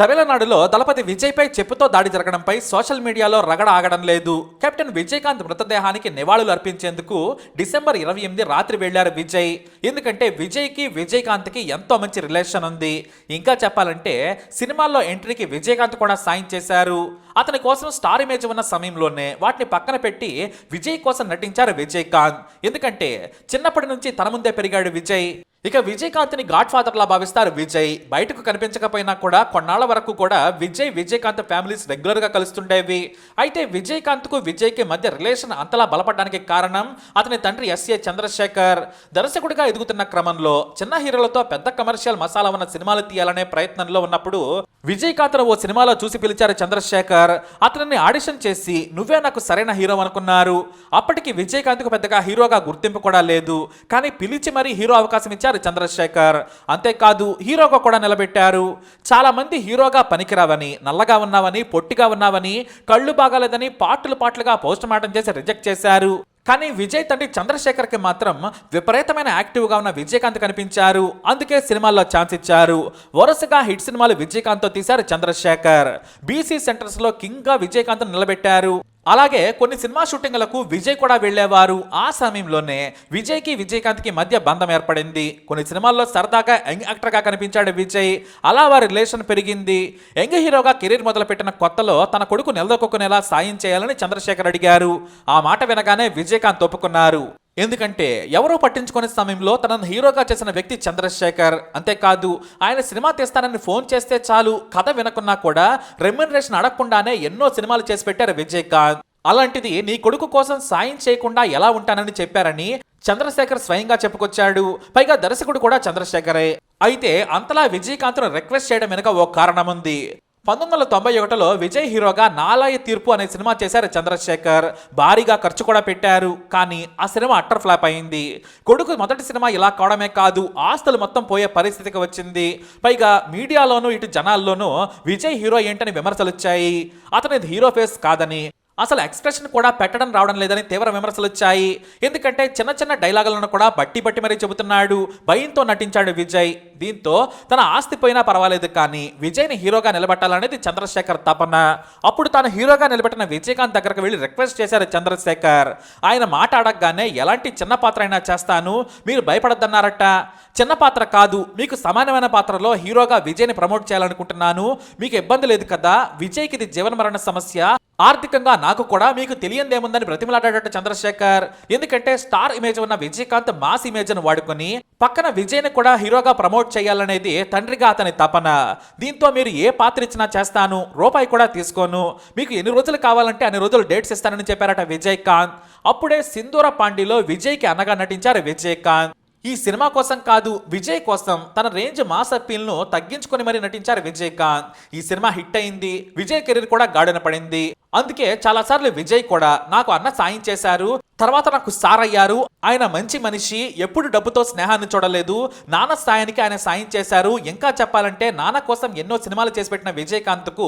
తమిళనాడులో దళపతి విజయ్పై చెప్పుతో దాడి జరగడంపై సోషల్ మీడియాలో రగడ ఆగడం లేదు. కెప్టెన్ విజయకాంత్ మృతదేహానికి నివాళులు అర్పించేందుకు డిసెంబర్ ఇరవై ఎనిమిది రాత్రి వెళ్ళారు విజయ్. ఎందుకంటే విజయ్కి విజయకాంత్కి ఎంతో మంచి రిలేషన్ ఉంది. ఇంకా చెప్పాలంటే సినిమాల్లో ఎంట్రీకి విజయకాంత్ కూడా సాయం చేశారు. అతని కోసం స్టార్ ఇమేజ్ ఉన్న సమయంలోనే వాటిని పక్కన పెట్టి విజయ్ కోసం నటించారు విజయకాంత్. ఎందుకంటే చిన్నప్పటి నుంచి తన ముందే పెరిగాడు విజయ్. ఇక విజయకాంత్ని గాడ్ ఫాదర్లా భావిస్తారు విజయ్. బయటకు కనిపించకపోయినా కూడా కొన్నాళ్ళ వరకు కూడా విజయ్ విజయకాంత్ ఫ్యామిలీస్ రెగ్యులర్గా కలుస్తుండేవి. అయితే విజయకాంత్కు మధ్య రిలేషన్ అంతలా బలపడడానికి కారణం అతని తండ్రి ఎస్ఏ చంద్రశేఖర్. దర్శకుడిగా ఎదుగుతున్న క్రమంలో చిన్న హీరోలతో పెద్ద కమర్షియల్ మసాలా ఉన్న సినిమాలు తీయాలనే ప్రయత్నంలో ఉన్నప్పుడు విజయ్ విజయకాంత్ ఓ సినిమాలో చూసి పిలిచారు చంద్రశేఖర్. అతనిని ఆడిషన్ చేసి నువ్వే నాకు సరైన హీరో అనుకున్నారు. అప్పటికి విజయకాంత్కు పెద్దగా హీరోగా గుర్తింపు కూడా లేదు. కానీ పిలిచి మరీ హీరో అవకాశం ఇచ్చారు చంద్రశేఖర్. అంతేకాదు హీరోగా కూడా నిలబెట్టారు. చాలామంది హీరోగా పనికిరావని నల్లగా ఉన్నావని పొట్టిగా ఉన్నావని కళ్ళు బాగాలేదని పాటలు పాటలుగా పోస్ట్ మార్టం చేసి రిజెక్ట్ చేశారు. కానీ విజయ్ తండ్రి చంద్రశేఖర్కి మాత్రం విపరీతమైన యాక్టివ్గా ఉన్న విజయకాంత్ కనిపించారు. అందుకే సినిమాల్లో ఛాన్స్ ఇచ్చారు. వరుసగా హిట్ సినిమాలు విజయకాంత్తో తీశారు చంద్రశేఖర్. బీసీ సెంటర్స్లో కింగ్గా విజయకాంత్ నిలబెట్టారు. అలాగే కొన్ని సినిమా షూటింగ్లకు విజయ్ కూడా వెళ్ళేవారు. ఆ సమయంలోనే విజయ్కి విజయకాంత్కి మధ్య బంధం ఏర్పడింది. కొన్ని సినిమాల్లో సరదాగా యంగ్ యాక్టర్గా కనిపించాడు విజయ్. అలా వారి రిలేషన్ పెరిగింది. యంగ్ హీరోగా కెరీర్ మొదలుపెట్టిన కొత్తలో తన కొడుకు నిలదొక్కునేలా సాయం చేయాలని చంద్రశేఖర్ అడిగారు. ఆ మాట వినగానే విజయకాంత్ ఒప్పుకున్నారు. ఎందుకంటే ఎవరో పట్టించుకునే సమయంలో తనను హీరోగా చేసిన వ్యక్తి చంద్రశేఖర్. అంతేకాదు ఆయన సినిమా తీస్తానని ఫోన్ చేస్తే చాలు కథ వినకున్నా కూడా రెమ్యునరేషన్ అడగకుండానే ఎన్నో సినిమాలు చేసి పెట్టారు విజయకాంత్. అలాంటిది నీ కొడుకు కోసం సాయం చేయకుండా ఎలా ఉంటానని చెప్పారని చంద్రశేఖర్ స్వయంగా చెప్పుకొచ్చాడు. పైగా దర్శకుడు కూడా చంద్రశేఖరే. అయితే అంతలా విజయకాంత్ను రిక్వెస్ట్ చేయడం వెనుక ఓ కారణం ఉంది పంతొమ్మిది వందల తొంభై ఒకటిలో విజయ్ హీరోగా నాలాయ తీర్పు అనే సినిమా చేశారు చంద్రశేఖర్. భారీగా ఖర్చు కూడా పెట్టారు. కానీ ఆ సినిమా అట్టర్ ఫ్లాప్ అయింది. కొడుకు మొదటి సినిమా ఇలా కావడమే కాదు ఆస్తులు మొత్తం పోయే పరిస్థితికి వచ్చింది. పైగా మీడియాలోనూ ఇటు జనాల్లోనూ విజయ్ హీరో ఏంటని విమర్శలు వచ్చాయి. అతని హీరో ఫేస్ కాదని అసలు ఎక్స్ప్రెషన్ కూడా పెట్టడం రావడం లేదని తీవ్ర విమర్శలు వచ్చాయి. ఎందుకంటే చిన్న చిన్న డైలాగులను కూడా బట్టి బట్టి మరీ చెబుతున్నాడు. భయంతో నటించాడు విజయ్. దీంతో తన ఆస్తి పోయినా పర్వాలేదు కానీ విజయ్ని హీరోగా నిలబెట్టాలనేది చంద్రశేఖర్ తపన. అప్పుడు తాను హీరోగా నిలబెట్టిన విజయకాంత్ దగ్గరకు వెళ్ళి రిక్వెస్ట్ చేశారు చంద్రశేఖర్. ఆయన మాట అడగగానే ఎలాంటి చిన్న పాత్ర అయినా చేస్తాను మీరు భయపడద్దన్నారట. చిన్న పాత్ర కాదు మీకు సమానమైన పాత్రలో హీరోగా విజయ్ని ప్రమోట్ చేయాలనుకుంటున్నాను. మీకు ఇబ్బంది లేదు కదా విజయ్కి ఇది జీవన మరణ సమస్య. ఆర్థికంగా నాకు కూడా మీకు తెలియందేముందని బ్రతిమలాడాడట చంద్రశేఖర్. ఎందుకంటే స్టార్ ఇమేజ్ ఉన్న విజయకాంత్ మాస్ ఇమేజ్ను వాడుకొని పక్కన విజయ్ని కూడా హీరోగా ప్రమోట్ చేయాలనేది తండ్రిగా అతని తపన. దీంతో మీరు ఏ పాత్ర ఇచ్చినా చేస్తాను రూపాయి కూడా తీసుకోను. మీకు ఎన్ని రోజులు కావాలంటే అన్ని రోజులు డేట్స్ ఇస్తానని చెప్పారట విజయకాంత్. అప్పుడే సింధూర పాండిలో విజయ్కి అన్నగా నటించారు విజయకాంత్. ఈ సినిమా కోసం కాదు విజయ్ కోసం తన రేంజ్ మాస్ అప్పీల్ను తగ్గించుకొని మరీ నటించారు విజయకాంత్. ఈ సినిమా హిట్ అయింది విజయ్ కెరీర్ కూడా గాడిన పడింది. అందుకే చాలాసార్లు విజయ్ కూడా నాకు అన్న సాయం చేశారు తర్వాత నాకు సార్ అయ్యారు. ఆయన మంచి మనిషి ఎప్పుడు డబ్బుతో స్నేహాన్ని చూడలేదు. నాన్న స్థాయానికి ఆయన సాయం చేశారు. ఇంకా చెప్పాలంటే నాన్న కోసం ఎన్నో సినిమాలు చేసి పెట్టిన విజయకాంత్కు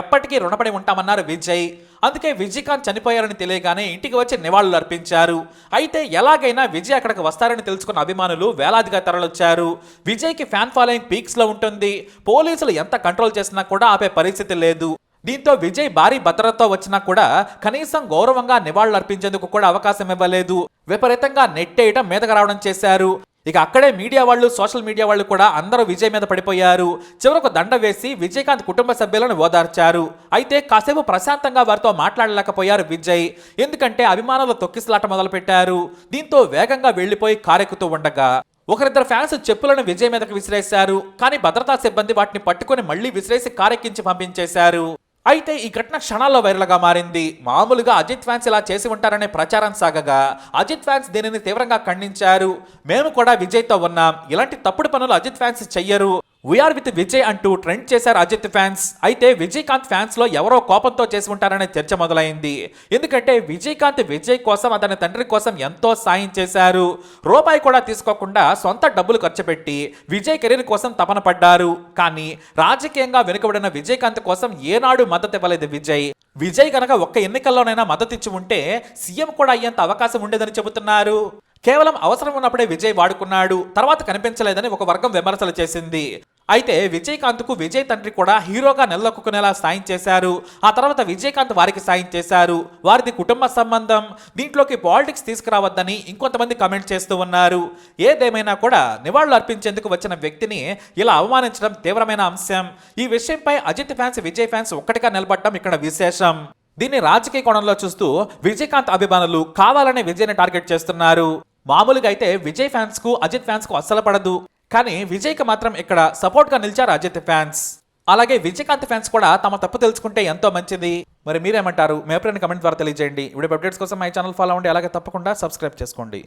ఎప్పటికీ రుణపడి ఉంటామన్నారు విజయ్. అందుకే విజయకాంత్ చనిపోయారని తెలియగానే ఇంటికి వచ్చి నివాళులు అర్పించారు. అయితే ఎలాగైనా విజయ్ అక్కడికి వస్తారని తెలుసుకున్న అభిమానులు వేలాదిగా తరలొచ్చారు. విజయ్కి ఫ్యాన్ ఫాలోయింగ్ పీక్స్లో ఉంటుంది. పోలీసులు ఎంత కంట్రోల్ చేసినా కూడా ఆపే పరిస్థితి లేదు. దీంతో విజయ్ భారీ భద్రతతో వచ్చినా కూడా కనీసం గౌరవంగా నివాళులు అర్పించేందుకు కూడా అవకాశం ఇవ్వలేదు. విపరీతంగా నెట్టేయటం మీదకు రావడం చేశారు. ఇక అక్కడే మీడియా వాళ్ళు సోషల్ మీడియా వాళ్ళు కూడా అందరూ విజయ్ మీద పడిపోయారు. చివరకు దండ వేసి విజయకాంత్ కుటుంబ సభ్యులను ఓదార్చారు. అయితే కాసేపు ప్రశాంతంగా వారితో మాట్లాడలేకపోయారు విజయ్. ఎందుకంటే అభిమానులు తొక్కిసలాట మొదలుపెట్టారు. దీంతో వేగంగా వెళ్ళిపోయి కారెక్కుతూ ఉండగా ఒకరిద్దరు ఫ్యాన్స్ చెప్పులను విజయ్ మీదకు విసిరేశారు. కానీ భద్రతా సిబ్బంది వాటిని పట్టుకుని మళ్ళీ విసిరేసి కారెక్కించి పంపించేశారు. అయితే ఈ ఘటన క్షణాల్లో వైరల్గా మారింది. మామూలుగా అజిత్ ఫ్యాన్స్ ఇలా చేసి ఉంటారనే ప్రచారం సాగగా అజిత్ ఫ్యాన్స్ దీనిని తీవ్రంగా ఖండించారు. మేము కూడా విజయ్తో ఉన్నాం. ఇలాంటి తప్పుడు పనులు అజిత్ ఫ్యాన్స్ చెయ్యరు. వీఆర్ విత్ విజయ్ అంటూ ట్రెండ్ చేశారు అజిత్ ఫ్యాన్స్ అయితే విజయకాంత్ ఫ్యాన్స్లో ఎవరో కోపంతో చేసి ఉంటారనే చర్చ మొదలైంది. ఎందుకంటే విజయకాంత్ విజయ్ కోసం అతని తండ్రి కోసం ఎంతో సాయం చేశారు. రూపాయి కూడా తీసుకోకుండా సొంత డబ్బులు ఖర్చు పెట్టి విజయ్ కెరీర్ కోసం తపన పడ్డారు. కానీ రాజకీయంగా వెనుకబడిన విజయకాంత్ కోసం ఏనాడు మద్దతు ఇవ్వలేదు విజయ్. విజయ్ కనుక ఒక్క ఎన్నికల్లోనైనా మద్దతు ఇచ్చి ఉంటే సీఎం కూడా అయ్యేంత అవకాశం ఉండేదని చెబుతున్నారు. కేవలం అవసరం ఉన్నప్పుడే విజయ్ వాడుకున్నాడు. తర్వాత కనిపించలేదని ఒక వర్గం విమర్శలు చేసింది. అయితే విజయకాంత్కు విజయ్ తండ్రి కూడా హీరోగా నిలదొక్కునేలా సాయం చేశారు. ఆ తర్వాత విజయకాంత్ వారికి సాయం చేశారు. వారిది కుటుంబ సంబంధం. దీంట్లోకి పాలిటిక్స్ తీసుకురావద్దని ఇంకొంతమంది కమెంట్ చేస్తూ ఉన్నారు. ఏదేమైనా కూడా నివాళులు అర్పించేందుకు వచ్చిన వ్యక్తిని ఇలా అవమానించడం తీవ్రమైన అంశం. ఈ విషయంపై అజిత్ ఫ్యాన్స్ విజయ్ ఫ్యాన్స్ ఒక్కటిగా నిలబడటం ఇక్కడ విశేషం. దీన్ని రాజకీయ కోణంలో చూస్తూ విజయకాంత్ అభిమానులు కావాలనే విజయ్ని టార్గెట్ చేస్తున్నారు. మామూలుగా అయితే విజయ్ ఫ్యాన్స్కు అజిత్ ఫ్యాన్స్కు అస్సలు పడదు. కానీ విజయ్కి మాత్రం ఇక్కడ సపోర్ట్గా నిలిచారు అజిత్ ఫ్యాన్స్. అలాగే విజయకాంత్ ఫ్యాన్స్ కూడా తమ తప్పు తెలుసుకుంటే ఎంతో మంచిది. మరి మీరేమంటారు? మీ అభిప్రాయాన్ని కమెంట్ ద్వారా తెలియజేయండి. ఇప్పుడు అప్డేట్స్ కోసం మై ఛానల్ ఫాలో అవ్వండి. అలాగే తప్పకుండా సబ్స్క్రైబ్ చేసుకోండి.